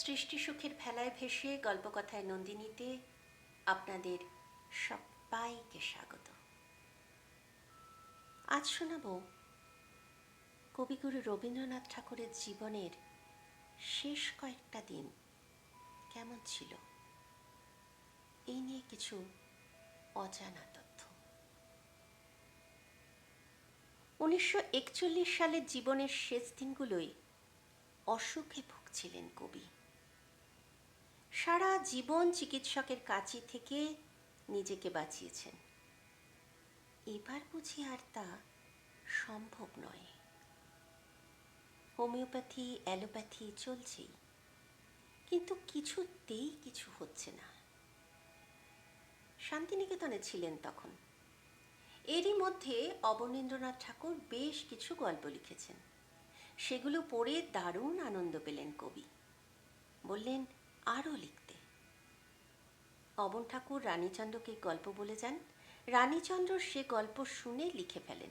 সৃষ্টি সুখের ভেলায় ভেসে গল্পকথায় নন্দিনীতে আপনাদের সবাইকে স্বাগত। আজ শোনাব কবিগুরু রবীন্দ্রনাথ ঠাকুরের জীবনের শেষ কয়েকটা দিন কেমন ছিল? এই নিয়ে কিছু অজানা তথ্য। উনিশশো একচল্লিশ সালের জীবনের শেষ দিনগুলোই অসুখে ভুগছিলেন কবি। সারা জীবন চিকিৎসকের কাছে থেকে নিজেকে বাঁচিয়েছেন। এবার বুঝি আর তা সম্ভব নয়। হোমিওপ্যাথি, অ্যালোপ্যাথি চলছেই, কিন্তু কিছুতেই কিছু হচ্ছে না। শান্তিনিকেতনে ছিলেন তখন। এরই মধ্যে অবনীন্দ্রনাথ ঠাকুর বেশ কিছু গল্প লিখেছেন। সেগুলো পড়ে দারুণ আনন্দ পেলেন কবি। বললেন আরও লিখতে। অবন ঠাকুর রানীচন্দ্রকে গল্প বলে যান। রানীচন্দ্র সে গল্প শুনে লিখে ফেলেন।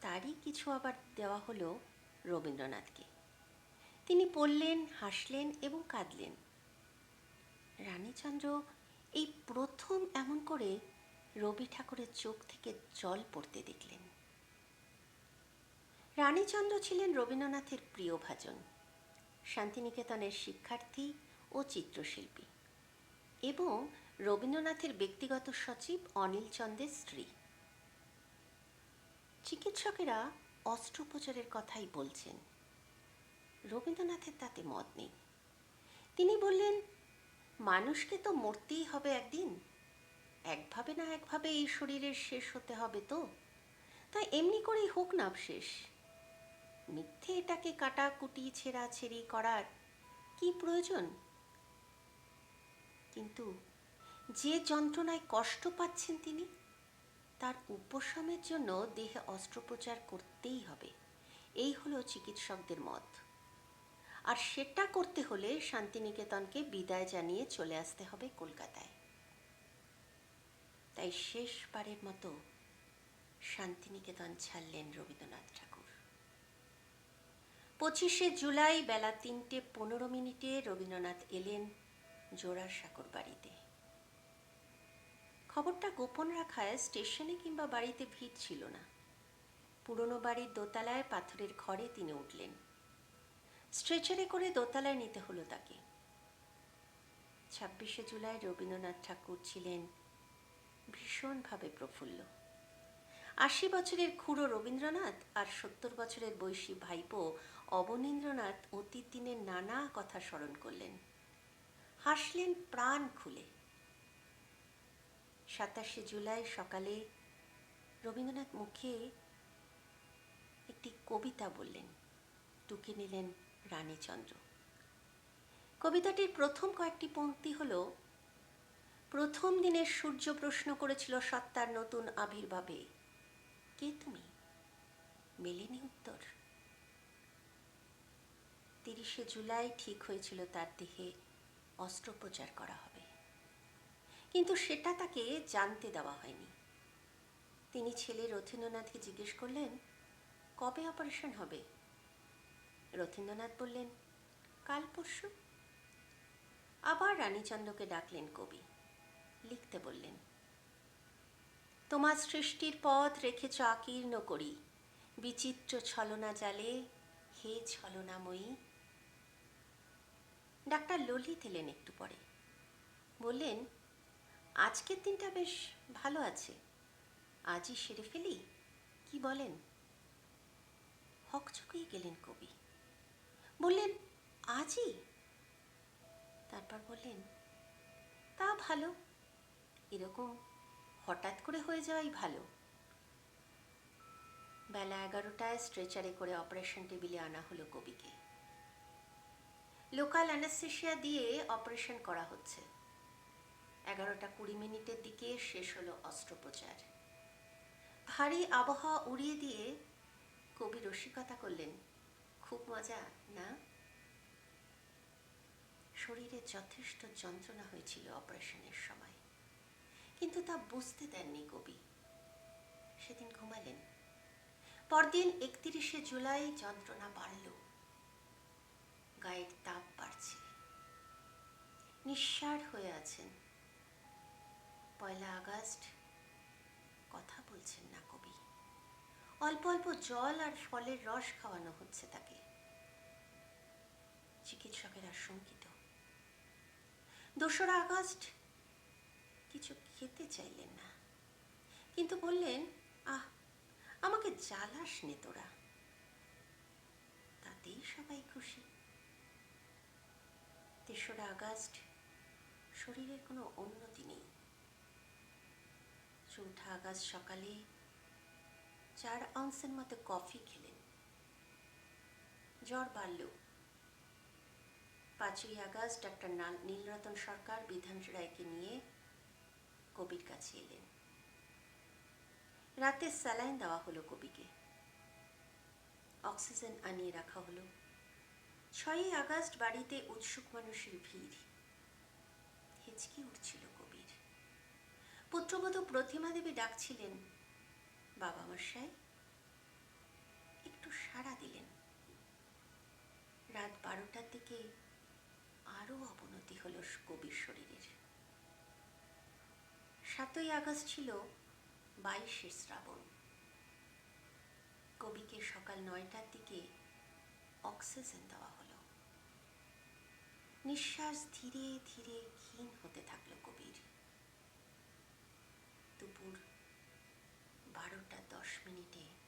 তারই কিছু আবার দেওয়া হলো রবীন্দ্রনাথকে। তিনি পড়লেন, হাসলেন এবং কাঁদলেন। রানীচন্দ্র এই প্রথম এমন করে রবি ঠাকুরের চোখ থেকে জল পড়তে দেখলেন। রানীচন্দ্র ছিলেন রবীন্দ্রনাথের প্রিয় ভাজন। শান্তিনিকেতনের শিক্ষার্থী ও চিত্রশিল্পী এবং রবীন্দ্রনাথের ব্যক্তিগত সচিব অনিল চন্দের স্ত্রী। চিকিৎসকেরা অস্ত্রোপচারের কথাই বলছেন। রবীন্দ্রনাথের তাতে মত নেই। তিনি বললেন, মানুষকে তো মরতেই হবে একদিন। একভাবে না একভাবে এই শরীরের শেষ হতে হবে তো। তাই এমনি করেই হোক না শেষ মিথ্যে এটাকে কাটাকুটি, ছেঁড়াছেড়ি করার কি প্রয়োজন? কিন্তু যে যন্ত্রণায় কষ্ট পাচ্ছেন তিনি, তার উপশমের জন্য দেহে অস্ত্রোপচার করতেই হবে। এই হলো চিকিৎসকদের মত। আর সেটা করতে হলে শান্তিনিকেতনকে বিদায় জানিয়ে চলে আসতে হবে কলকাতায়। তাই শেষবারের মতো শান্তিনিকেতন ছাড়লেন রবীন্দ্রনাথ ঠাকুর। পঁচিশে জুলাই বেলা তিনটে পনেরো মিনিটে রবীন্দ্রনাথ এলেন জোড়াসাঁকোর বাড়িতে খবরটা গোপন রাখায় স্টেশনে কিংবা বাড়িতে ভিড় ছিল না। পুরনো বাড়ির দোতলায় পাথরের ঘরে তিনি উঠলেন। স্ট্রেচারে করে দোতলায় নিতে হলো তাকে। ছাব্বিশে জুলাই রবীন্দ্রনাথ ঠাকুর ছিলেন ভীষণভাবে প্রফুল্ল। আশি বছরের খুড়ো রবীন্দ্রনাথ আর সত্তর বছরের বৈশী ভাইপো অবনীন্দ্রনাথ অতীত দিনের নানা কথা স্মরণ করলেন। হাসলেন প্রাণ খুলে। সাতাশে জুলাই সকালে রবীন্দ্রনাথ মুখে একটি কবিতা বললেন, টুকে নিলেন রানীচন্দ্র। কবিতাটির প্রথম কয়েকটি পংক্তি হল, প্রথম দিনের সূর্য প্রশ্ন করেছিল সত্তার নতুন আবির্ভাবে। কে তুমি? মেলেনি উত্তর। তিরিশে জুলাই ঠিক হয়েছিল তার দেহে অস্ত্রোপচার করা হবে। কিন্তু সেটা তাকে জানতে দেওয়া হয়নি। তিনি ছেলে রথীন্দ্রনাথকে জিজ্ঞেস করলেন, কবে অপারেশন হবে? রথীন্দ্রনাথ বললেন, কাল পরশু। আবার রানীচন্দ্রকে ডাকলেন কবি, লিখতে বললেন, তোমার সৃষ্টির পথ রেখেছ আকীর্ণ করি। বিচিত্র ছলনা জালে, হে ছলনাময়ী ডাক্তার ললিত এলেন একটু পরে। বললেন, আজকের দিনটা বেশ ভালো আছে। আজই সেরে ফেলি? কি বলেন? হকচকেই গেলেন কবি। বললেন, আজই? তারপর বললেন, তা ভালো। এরকম হঠাৎ করে হয়ে যাওয়াই ভালো। বেলা এগারোটায় স্ট্রেচারে করে অপারেশন টেবিলে আনা হলো কবিকে। লোকাল অ্যানাস্থেশিয়া দিয়ে অপারেশন করা হচ্ছে। এগারোটা কুড়ি মিনিটের দিকে শেষ হলো অস্ত্রোপচার। ভারী আবহাওয়া উড়িয়ে দিয়ে কবি রসিকতা করলেন, খুব মজা, না? শরীরে যথেষ্ট যন্ত্রণা হয়েছিল অপারেশনের সময়, কিন্তু তা বুঝতে দেননি কবি। সেদিন ঘুমালেন। পরদিন একত্রিশে জুলাই যন্ত্রণা বাড়ল। গায়ের তাপ বাড়ছে। নিঃসার হয়ে আছেন। পয়লা আগস্ট, কথা বলছেন না কবি। অল্প অল্প জল আর ফলের রস খাওয়ানো হচ্ছে তাকে। চিকিৎসকের আশঙ্কিত দোসরা আগস্ট, কিছু খেতে চাইলেন না। কিন্তু বললেন, আহ, আমাকে জ্বালাস নে তোরা। তাতেই সবাই খুশি। তেসরা আগস্ট শরীরের কোনো উন্নতি নেই। চৌঠা আগস্ট সকালে চার আউন্সের মতো কফি খেলেন। জ্বর বাড়ল। পাঁচই আগস্ট ডাক্তার নাল- নীলরতন সরকার বিধান রায়কে নিয়ে কবির কাছে এলেন। রাতে স্যালাইন দেওয়া হলো কবিকে। অক্সিজেন আনিয়ে রাখা হলো। ছয়ই আগস্ট বাড়িতে উৎসুক মানুষের ভিড়। হেঁচকি উঠছিল কবির। পুত্রবধূ প্রতিমা দেবী ডাকছিলেন, বাবা মশাই, একটু সাড়া দিলেন। রাত বারোটার দিকে আরও অবনতি হলো কবির শরীরের। সাতই আগস্ট ছিল বাইশে শ্রাবণ। কবিকে সকাল নয়টার দিকে অক্সিজেন দেওয়া নিঃশ্বাস ধীরে ধীরে ক্ষীণ হতে থাকল কবির। দুপুর বারোটা দশ মিনিটে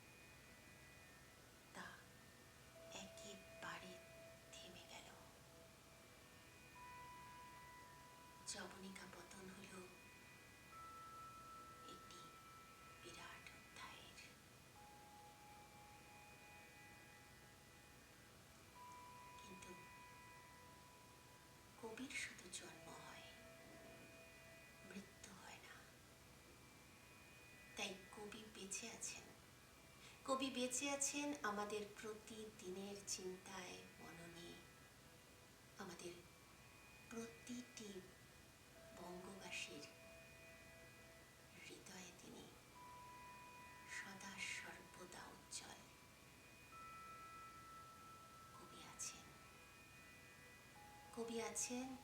বেঁচে আছেন। কবি বেঁচে আছেন আমাদের প্রতিদিনের চিন্তায় মননে। আমাদের প্রতিটি বঙ্গবাসীর হৃদয়ে তিনি সদা সর্বদা উজ্জ্বল। কবি আছেন। কবি আছেন